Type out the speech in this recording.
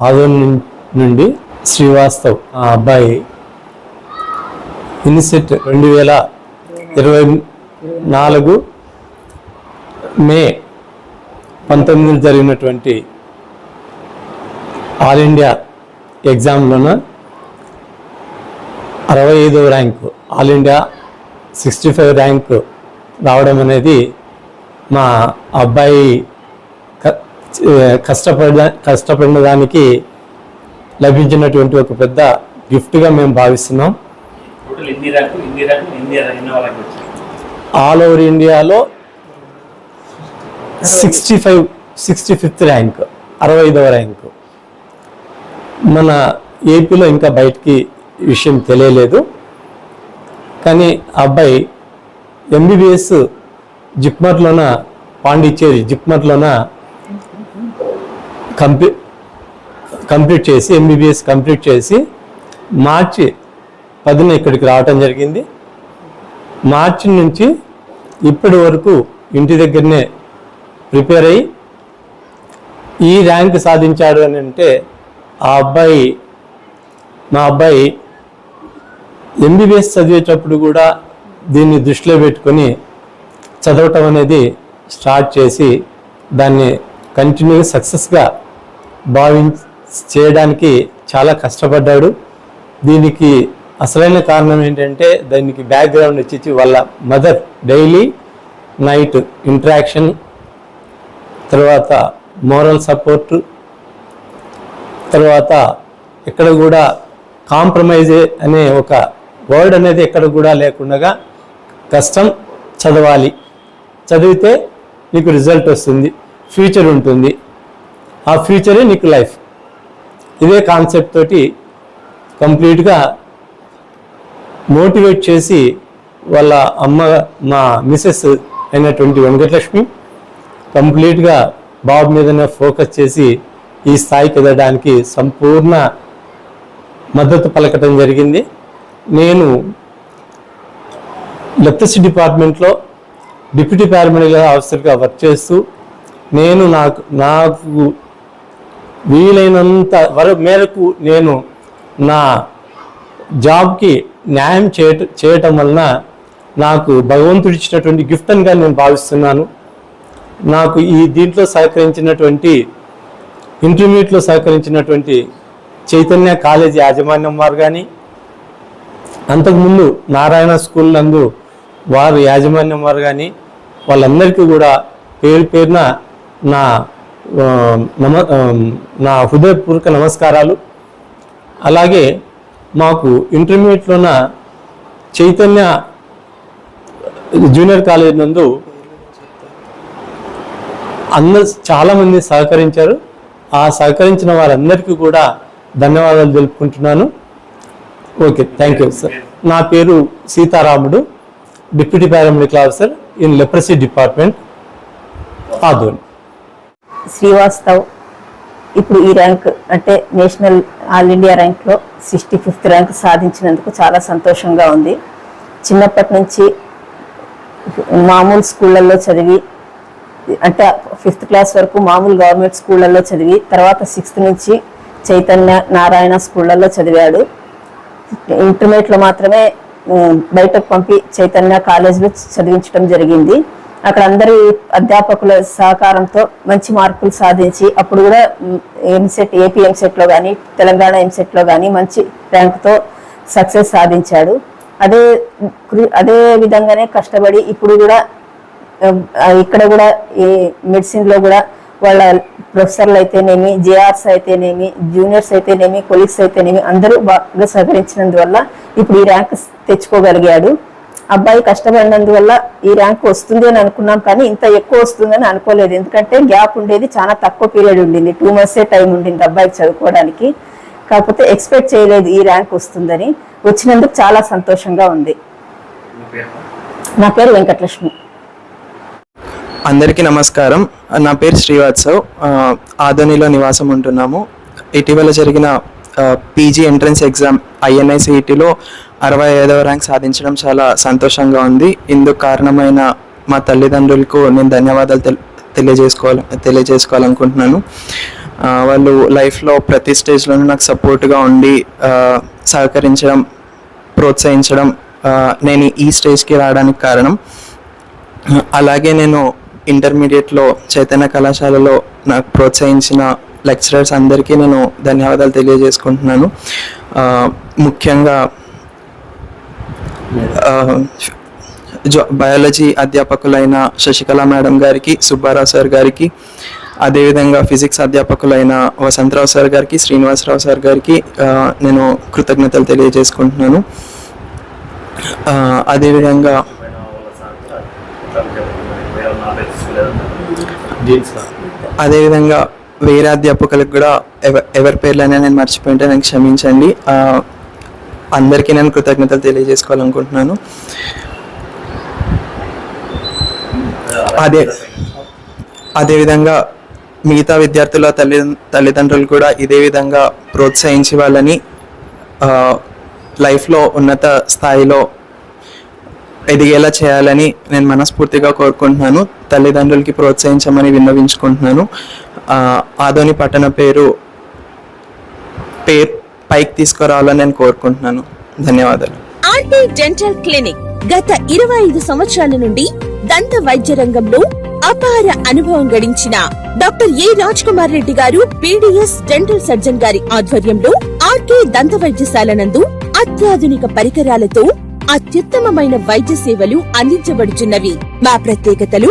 ఆదోన్ నుండి శ్రీవాస్తవ్ ఆ అబ్బాయి ఇన్సెట్ రెండు వేల ఇరవై నాలుగు మే పంతొమ్మిదిలో జరిగినటువంటి ఆల్ ఇండియా ఎగ్జామ్లోన అరవై ఐదవ rank all India sixty five rank రావడం అనేది మా అబ్బాయి కష్టపడ కష్టపడిన దానికి లభించినటువంటి ఒక పెద్ద గిఫ్ట్గా మేము భావిస్తున్నాం. ఆల్ ఓవర్ ఇండియాలో sixty five sixty fifth rank అరవై ఐదవ ర్యాంకు. మన ఏపీలో ఇంకా బయటికి విషయం తెలియలేదు. కానీ అబ్బాయి ఎంబీబీఎస్ జిప్మర్లోన పాండిచ్చేరి జిప్మర్లోన కంప్లీ కంప్లీట్ చేసి ఎంబీబీఎస్ కంప్లీట్ చేసి మార్చి పదిన ఇక్కడికి రావటం జరిగింది. మార్చి నుంచి ఇప్పటి వరకు ఇంటి దగ్గరనే ప్రిపేర్ అయ్యి ఈ ర్యాంక్ సాధించాడు అని అంటే ఆ అబ్బాయి మా అబ్బాయి ఎంబీబీఎస్ చదివేటప్పుడు కూడా దీన్ని దృష్టిలో పెట్టుకొని చదవటం అనేది స్టార్ట్ చేసి దాన్ని కంటిన్యూగా సక్సెస్గా భావిం చేయడానికి చాలా కష్టపడ్డాడు. దీనికి అసలైన కారణం ఏంటంటే దానికి బ్యాక్గ్రౌండ్ వచ్చి వాళ్ళ మదర్ డైలీ నైట్ ఇంట్రాక్షన్ తర్వాత మోరల్ సపోర్ట్ తర్వాత ఎక్కడ కూడా కాంప్రమైజ్ అనే ఒక వర్డ్ అనేది ఎక్కడ కూడా లేకుండా కష్టం చదవాలి. చదివితే నీకు రిజల్ట్ వస్తుంది. ఫ్యూచర్ ఉంటుంది. ఆ ఫ్యూచరే నీకు లైఫ్. ఇదే కాన్సెప్ట్ తోటి కంప్లీట్గా మోటివేట్ చేసి వాళ్ళ అమ్మ మా మిసెస్ అయినటువంటి వెంకటలక్ష్మి కంప్లీట్గా బాబు మీదనే ఫోకస్ చేసి ఈ స్థాయికి ఎదగడానికి సంపూర్ణ మద్దతు పలకటం జరిగింది. నేను లెఫ్ట్స్ డిపార్ట్మెంట్లో డిప్యూటీ పారామెడికల్ ఆఫీసర్గా వర్క్ చేస్తూ నేను నాకు నాకు వీలైనంత వర మేరకు నేను నా జాబ్కి న్యాయం చేయట చేయటం వలన నాకు భగవంతుడు ఇచ్చినటువంటి గిఫ్ట్ అనిగా నేను భావిస్తున్నాను. నాకు ఈ దీంట్లో సహకరించినటువంటి ఇంటర్మీడియట్లో సహకరించినటువంటి చైతన్య కాలేజ్ యాజమాన్యం వారు కానీ అంతకుముందు నారాయణ స్కూల్ నందు వారు యాజమాన్యం వారు కానీ వాళ్ళందరికీ కూడా పేరు పేరున నా నమ నా హృదయపూర్వక నమస్కారాలు. అలాగే మాకు ఇంటర్మీడియట్లోన చైతన్య జూనియర్ కాలేజ్ నందు అందరు చాలామంది సహకరించారు. ఆ సహకరించిన వారందరికీ కూడా ధన్యవాదాలు తెలుపుకుంటున్నాను. Okay thank you sir. నా పేరు Sitaramudu deputy paramedical officer in leprosy department Adoni. Srivastav ఇప్పుడు ఈ ర్యాంక్ అంటే నేషనల్ ఆల్ ఇండియా ర్యాంక్లో సిక్స్టీ ఫిఫ్త్ ర్యాంక్ సాధించినందుకు చాలా సంతోషంగా ఉంది. చిన్నప్పటి నుంచి మామూలు స్కూళ్ళల్లో చదివి అంటే ఫిఫ్త్ క్లాస్ వరకు మామూలు గవర్నమెంట్ స్కూళ్ళల్లో చదివి తర్వాత సిక్స్త్ నుంచి చైతన్య నారాయణ స్కూళ్ళల్లో చదివాడు. ఇంటర్మీడియట్లో మాత్రమే బయటకు పంపి చైతన్య కాలేజీలో చదివించడం జరిగింది. అక్కడ అందరి అధ్యాపకుల సహకారంతో మంచి మార్కులు సాధించి అప్పుడు కూడా ఎంసెట్ ఏపీ ఎంసెట్లో కానీ తెలంగాణ ఎంసెట్లో కానీ మంచి ర్యాంక్తో సక్సెస్ సాధించాడు. అదే కృ- అదే విధంగానే కష్టపడి ఇప్పుడు కూడా ఇక్కడ కూడా ఈ మెడిసిన్లో కూడా వాళ్ళ ప్రొఫెసర్లు అయితేనేమి జేఆర్స్ అయితేనేమి జూనియర్స్ అయితేనేమి కొలీగ్స్ అయితేనేమి అందరూ బాగా సహకరించినందువల్ల ఇప్పుడు ఈ ర్యాంక్ తెచ్చుకోగలిగాడు. అబ్బాయి కష్టపడినందువల్ల ఈ ర్యాంక్ వస్తుంది అని అనుకున్నాం కానీ ఇంత ఎక్కువ వస్తుందని అనుకోలేదు. ఎందుకంటే గ్యాప్ ఉండేది చాలా తక్కువ పీరియడ్ ఉండింది. టూ మంత్సే టైం ఉండింది అబ్బాయికి చదువుకోవడానికి. కాకపోతే ఎక్స్పెక్ట్ చేయలేదు ఈ ర్యాంక్ వస్తుందని. వచ్చినందుకు చాలా సంతోషంగా ఉంది. నా పేరు వెంకటలక్ష్మి. అందరికీ నమస్కారం. నా పేరు శ్రీవాత్సవ్. ఆదోనిలో నివాసం ఉంటున్నాము. ఇటీవల జరిగిన పీజీ ఎంట్రన్స్ ఎగ్జామ్ ఐఎన్ఐసిఈటీలో అరవై ఐదవ ర్యాంక్ సాధించడం చాలా సంతోషంగా ఉంది. ఇందుకు కారణమైన మా తల్లిదండ్రులకు నేను ధన్యవాదాలు తెల్ తెలియజేసుకోవాలి తెలియజేసుకోవాలనుకుంటున్నాను. వాళ్ళు లైఫ్లో ప్రతి స్టేజ్లోనూ నాకు సపోర్ట్గా ఉండి సహకరించడం ప్రోత్సహించడం నేను ఈ స్టేజ్కి రావడానికి కారణం. అలాగే నేను ఇంటర్మీడియట్లో చైతన్య కళాశాలలో నాకు ప్రోత్సహించిన లెక్చరర్స్ అందరికీ నేను ధన్యవాదాలు తెలియజేసుకుంటున్నాను. ముఖ్యంగా జో బయాలజీ అధ్యాపకులైన శశికళ మేడం గారికి సుబ్బారావు సార్ గారికి అదేవిధంగా ఫిజిక్స్ అధ్యాపకులైన వసంతరావు సార్ గారికి శ్రీనివాసరావు సార్ గారికి నేను కృతజ్ఞతలు తెలియజేసుకుంటున్నాను. అదేవిధంగా అదేవిధంగా వేరే అధ్యాపకులకు కూడా ఎవరి పేర్లైనా నేను మర్చిపోయింటే నేను క్షమించండి. అందరికీ నేను కృతజ్ఞతలు తెలియజేసుకోవాలనుకుంటున్నాను. అదే అదేవిధంగా మిగతా విద్యార్థుల తల్లి తల్లిదండ్రులు కూడా ఇదే విధంగా ప్రోత్సహించి వాళ్ళని లైఫ్లో ఉన్నత స్థాయిలో ఎదిగేలా చేయాలని నేను మనస్ఫూర్తిగా కోరుకుంటున్నాను. తల్లిదండ్రులకి ప్రోత్సహించమని విన్నవించుకుంటున్నాను. ఆదోని పట్టణ పేరు పేరు పైకి తీసుకురావాలని నేను కోరుకుంటున్నాను. ధన్యవాదాలు. ఆర్టీ డెంటల్ క్లినిక్ గత ఇరవై ఐదు సంవత్సరాల నుండి దంత వైద్య రంగంలో అపార అనుభవం గడించిన doctor A Raj Kumar Reddy garu BDS dental surgeon గారి ఆధ్వర్యంలో ఆర్కే దంత వైద్యశాల నందు అత్యాధునిక పరికరాలతో అత్యుత్తమమైన వైద్య సేవలు అందించబడుచున్నవి. మా ప్రత్యేకతలు